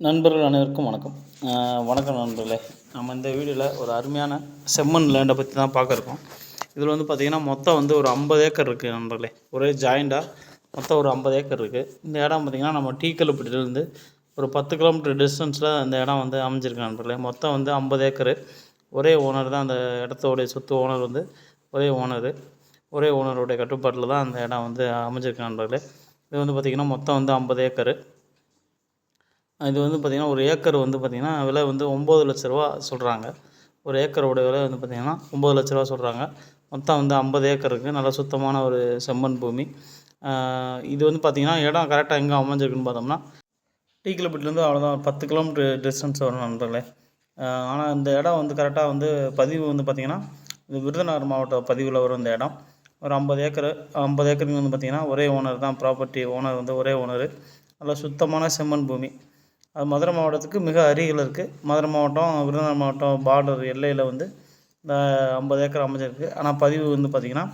நண்பர்கள் அனைவருக்கும் வணக்கம். வணக்கம் நண்பர்களே. நம்ம இந்த வீடியோவில் ஒரு அருமையான செம்மண் லேண்டை பற்றி தான் பார்க்க இருக்கோம். இதில் வந்து பார்த்திங்கன்னா மொத்தம் வந்து ஒரு ஐம்பது ஏக்கர் இருக்குது நண்பர்களே. ஒரே ஜாயிண்டாக மொத்தம் ஒரு ஐம்பது ஏக்கர் இருக்குது இந்த இடம் பார்த்திங்கன்னா நம்ம டீக்கல்லுப்பட்டிலேருந்து ஒரு பத்து கிலோமீட்டர் டிஸ்டன்ஸில் இந்த இடம் வந்து அமைஞ்சிருக்கு நண்பர்களே. மொத்தம் வந்து ஐம்பது ஏக்கரு. ஒரே ஓனர் தான் அந்த இடத்தோடைய சொத்து ஓனர் வந்து ஒரே ஓனரு ஒரே ஓனருடைய கட்டுப்பாட்டில் தான் அந்த இடம் வந்து அமைஞ்சிருக்கு நண்பர்களே. இது வந்து பார்த்திங்கன்னா மொத்தம் வந்து ஐம்பது ஏக்கரு. இது வந்து பார்த்திங்கன்னா ஒரு ஏக்கர் வந்து பார்த்திங்கன்னா விலை வந்து ஒம்பது லட்ச ரூபா சொல்கிறாங்க ஒரு ஏக்கரோட விலை வந்து பார்த்திங்கன்னா ஒம்பது லட்ச ரூபா சொல்கிறாங்க மொத்தம் வந்து ஐம்பது ஏக்கர் இருக்குது நல்ல சுத்தமான ஒரு செம்மண் பூமி. இது வந்து பார்த்திங்கன்னா இடம் கரெக்டாக எங்கே அமைஞ்சிருக்குன்னு பார்த்தோம்னா டீக்கிலப்பட்டிலேருந்து அவ்வளோதான் ஒரு பத்து கிலோமீட்டர் டிஸ்டன்ஸ் வரும் நண்பர்களே. ஆனால் இந்த இடம் வந்து கரெக்டாக வந்து பதிவு வந்து பார்த்திங்கன்னா இது விருதுநகர் மாவட்ட பதிவில் வரும் இந்த இடம். ஒரு ஐம்பது ஏக்கர் ஐம்பது ஏக்கருக்கு வந்து பார்த்திங்கன்னா ஒரே ஓனர் தான். ப்ராப்பர்ட்டி ஓனர் வந்து ஒரே ஓனர் நல்ல சுத்தமான செம்மண் பூமி. அது மதுரை மாவட்டத்துக்கு மிக அருகில் இருக்குது மதுரை மாவட்டம் விருதுநகர் மாவட்டம் பார்டர் எல்லையில் வந்து இந்த ஐம்பது ஏக்கர் அமைஞ்சிருக்கு. ஆனால் பதிவு வந்து பார்த்திங்கன்னா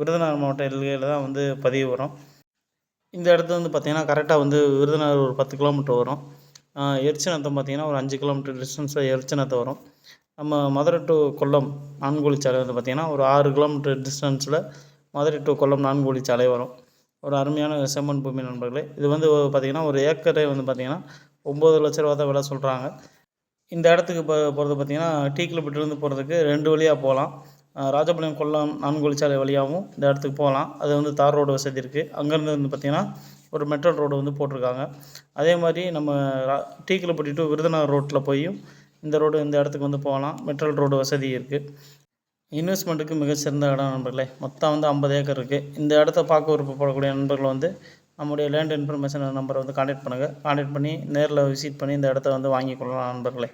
விருதுநகர் மாவட்ட எல்லையில் தான் வந்து பதிவு வரும். இந்த இடத்துல வந்து பார்த்திங்கன்னா கரெக்டாக வந்து விருதுநகர் ஒரு பத்து கிலோமீட்டர் வரும். ஆஹ் எரிச்சநத்தம் பார்த்திங்கன்னா ஒரு அஞ்சு கிலோமீட்டர் டிஸ்டன்ஸில் எரிச்சநத்தம் வரும். நம்ம மதுரை டு கொல்லம் நான்கோழி சாலை வந்து பார்த்திங்கன்னா ஒரு ஆறு கிலோமீட்டர் டிஸ்டன்ஸில் மதுரை டு கொல்லம் நான்கோழி சாலை வரும். ஒரு அருமையான செம்மன் பூமி நண்பர்களே இது வந்து பார்த்திங்கன்னா ஒரு ஏக்கரே வந்து பார்த்திங்கன்னா ஒம்பது லட்ச ரூபா தான் விலை சொல்கிறாங்க இந்த இடத்துக்கு இப்போ போகிறது பார்த்திங்கன்னா டீக்கிலப்பட்டிலேருந்து போகிறதுக்கு ரெண்டு வழியாக போகலாம் ராஜபாளையம் கொல்லம் நான்கு வழிச்சாலை வழியாகவும் இந்த இடத்துக்கு போகலாம் அது வந்து தார் ரோடு வசதி இருக்குது அங்கேருந்து வந்து பார்த்திங்கன்னா ஒரு மெட்ரோ ரோடு வந்து போட்டிருக்காங்க. அதே மாதிரி நம்ம ரா டீக்கிலப்பட்டி டு விருதுநகர் ரோட்டில் போயும் இந்த ரோடு இந்த இடத்துக்கு வந்து போகலாம். மெட்ரோ ரோடு வசதி இருக்குது இன்வெஸ்ட்மெண்ட்டுக்கு மிகச்சிறந்த இடம் நண்பர்களே. மொத்தம் வந்து ஐம்பது ஏக்கர் இருக்குது இந்த இடத்த பார்க்க விருப்பப்படக்கூடிய நண்பர்கள் வந்து நம்முடைய லேண்ட் இன்ஃபர்மேஷன் நம்பரை வந்து காண்டாக்ட் பண்ணுங்கள் காண்டாக்ட் பண்ணி நேரில் விசிட் பண்ணி இந்த இடத்த வந்து வாங்கிக் கொள்ளலாம் நண்பர்களே.